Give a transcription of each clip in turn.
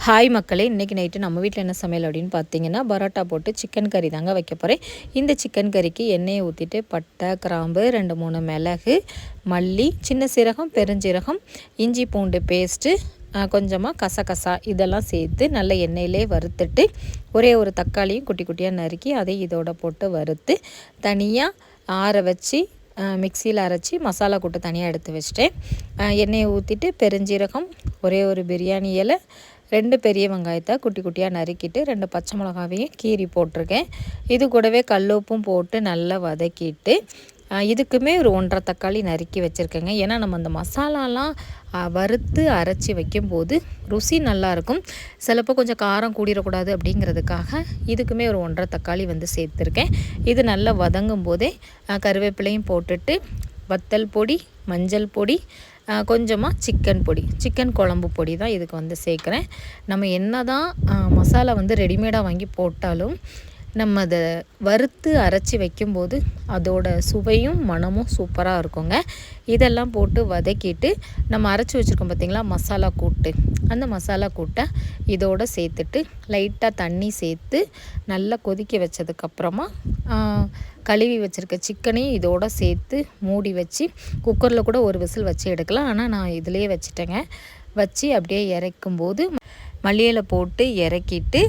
Hi மக்களே இன்றைக்கி night நம்ம வீட்டில் என்ன சமையல் அப்படின்னு பார்த்தீங்கன்னா பரோட்டா போட்டு சிக்கன் கறி தாங்க வைக்க போகிறேன் இந்த சிக்கன் கறிக்கு எண்ணெயை ஊற்றிட்டு பட்டை கிராம்பு ரெண்டு மூணு மிளகு மல்லி சின்ன சீரகம் பெருஞ்சீரகம் இஞ்சி பூண்டு பேஸ்ட்டு கொஞ்சமாக கசகசா இதெல்லாம் சேர்த்து நல்ல எண்ணெயிலே வறுத்துட்டு ஒரே ஒரு தக்காளியும் குட்டி குட்டியாக நறுக்கி அதை இதோட போட்டு வறுத்து தனியாக ஆற வச்சு மிக்சியில் அரைச்சி மசாலா கூட்டு தனியாக எடுத்து வச்சிட்டேன். எண்ணெயை ஊற்றிட்டு பெருஞ்சீரகம் ஒரே ஒரு பிரியாணி இலை ரெண்டு பெரிய வெங்காயத்தை குட்டி குட்டியாக நறுக்கிட்டு ரெண்டு பச்சை மிளகாவையும் கீரி போட்டிருக்கேன். இது கூடவே கல்லுப்பும் போட்டு நல்லா வதக்கிட்டு இதுக்குமே ஒரு ஒன்றரை தக்காளி நறுக்கி வச்சுருக்கேங்க. ஏன்னா நம்ம அந்த மசாலாலாம் வறுத்து அரைச்சி வைக்கும்போது ருசி நல்லாயிருக்கும் சிலப்போ கொஞ்சம் காரம் கூடிடக்கூடாது அப்படிங்கிறதுக்காக இதுக்குமே ஒரு ஒன்றரை தக்காளி வந்து சேர்த்துருக்கேன். இது நல்லா வதங்கும் போதே கருவேப்பிலையும் போட்டுட்டு வத்தல் பொடி மஞ்சள் பொடி கொஞ்சமாக சிக்கன் பொடி. சிக்கன் குழம்பு பொடி தான் இதுக்கு வந்து சேர்க்குறேன். நம்ம என்ன தான் மசாலா வந்து ரெடிமேடாக வாங்கி போட்டாலும் நம்ம அதை வறுத்து அரைச்சி வைக்கும்போது அதோட சுவையும் மனமும் சூப்பராக இருக்குங்க. இதெல்லாம் போட்டு வதக்கிட்டு நம்ம அரைச்சி வச்சுருக்கோம் பார்த்திங்களா மசாலா கூட்டு. அந்த மசாலா கூட்டை இதோடு சேர்த்துட்டு லைட்டாக தண்ணி சேர்த்து நல்லா கொதிக்க வச்சதுக்கப்புறமா கழுவி வச்சுருக்க சிக்கனையும் இதோடு சேர்த்து மூடி வச்சு குக்கரில் கூட ஒரு விசில் வச்சு எடுக்கலாம். ஆனால் நான் இதிலே வச்சுட்டேங்க. வச்சு அப்படியே இறக்கும்போது மல்லியில் போட்டு இறக்கிட்டு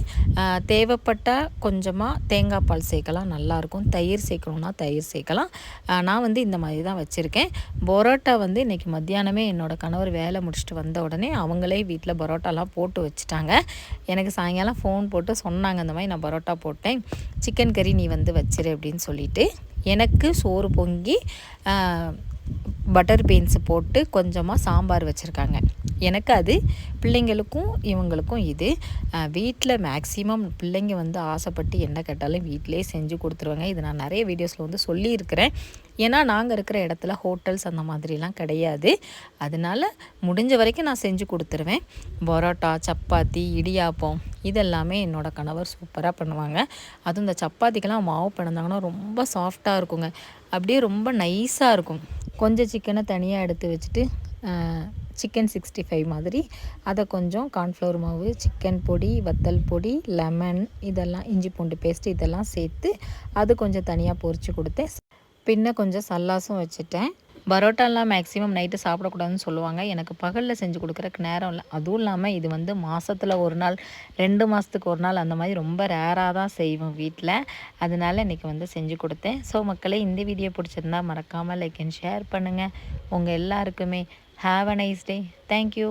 தேவைப்பட்டால் கொஞ்சமாக தேங்காய் பால் சேர்க்கலாம். நல்லாயிருக்கும் தயிர் சேர்க்கணுன்னா தயிர் சேர்க்கலாம். நான் வந்து இந்த மாதிரி தான் வச்சுருக்கேன். பரோட்டா வந்து இன்றைக்கி மத்தியானமே என்னோடய கணவர் வேலை முடிச்சுட்டு வந்த உடனே அவங்களே வீட்டில் பரோட்டாலாம் போட்டு வச்சுட்டாங்க. எனக்கு சாயங்காலம் ஃபோன் போட்டு சொன்னாங்க இந்த மாதிரி நான் பரோட்டா போட்டேன். சிக்கன் கறி நீ வந்து வச்சிரு அப்படின்னு சொல்லிவிட்டு எனக்கு சோறு பொங்கி பட்டர் பீன்ஸ் போட்டு கொஞ்சமாக சாம்பார் வச்சுருக்காங்க. எனக்கு அது. பிள்ளைங்களுக்கும் இவங்களுக்கும் இது. வீட்டில் மேக்ஸிமம் பிள்ளைங்க வந்து ஆசைப்பட்டு என்ன கேட்டாலும் வீட்டிலே செஞ்சு கொடுத்துருவாங்க. இது நான் நிறைய வீடியோஸில் வந்து சொல்லியிருக்கிறேன். ஏன்னா நாங்கள் இருக்கிற இடத்துல ஹோட்டல்ஸ் அந்த மாதிரிலாம் கிடையாது. அதனால் முடிஞ்ச வரைக்கும் நான் செஞ்சு கொடுத்துருவேன். பரோட்டா சப்பாத்தி இடியாப்பம் இதெல்லாமே என்னோடய கணவர் சூப்பராக பண்ணுவாங்க. அதுவும் இந்த சப்பாத்திக்கெல்லாம் மாவு பிறந்தாங்கன்னா ரொம்ப சாஃப்டாக இருக்குங்க. அப்படியே ரொம்ப நைஸாக இருக்கும். கொஞ்சம் சிக்கனை தனியாக எடுத்து வச்சுட்டு சிக்கன் சிக்ஸ்டி ஃபைவ் மாதிரி. அதை கொஞ்சம் கார்ன்ஃப்ளவர் மாவு சிக்கன் பொடி வத்தல் பொடி லெமன் இதெல்லாம் இஞ்சி பூண்டு பேஸ்ட் இதெல்லாம் சேர்த்து அது கொஞ்சம் தனியாக பொரித்து கொடுத்தேன். பின்ன கொஞ்சம் சல்லாசும் வச்சுட்டேன். பரோட்டாலாம் மேக்ஸிமம் நைட்டு சாப்பிடக்கூடாதுன்னு சொல்லுவாங்க. எனக்கு பகலில் செஞ்சு கொடுக்குறக்கு நேரம் இல்லை. அதுவும் இல்லாமல் இது வந்து மாதத்தில் ஒரு நாள் ரெண்டு மாதத்துக்கு ஒரு நாள் அந்த மாதிரி ரொம்ப ரேராக தான் செய்வோம் வீட்டில் அதனால் இன்றைக்கி வந்து செஞ்சு கொடுத்தேன். ஸோ மக்களே இந்த வீடியோ பிடிச்சிருந்தா மறக்காமல் லைக் அண்ட் ஷேர் பண்ணுங்கள் உங்கள் எல்லாருக்குமே have a nice day thank you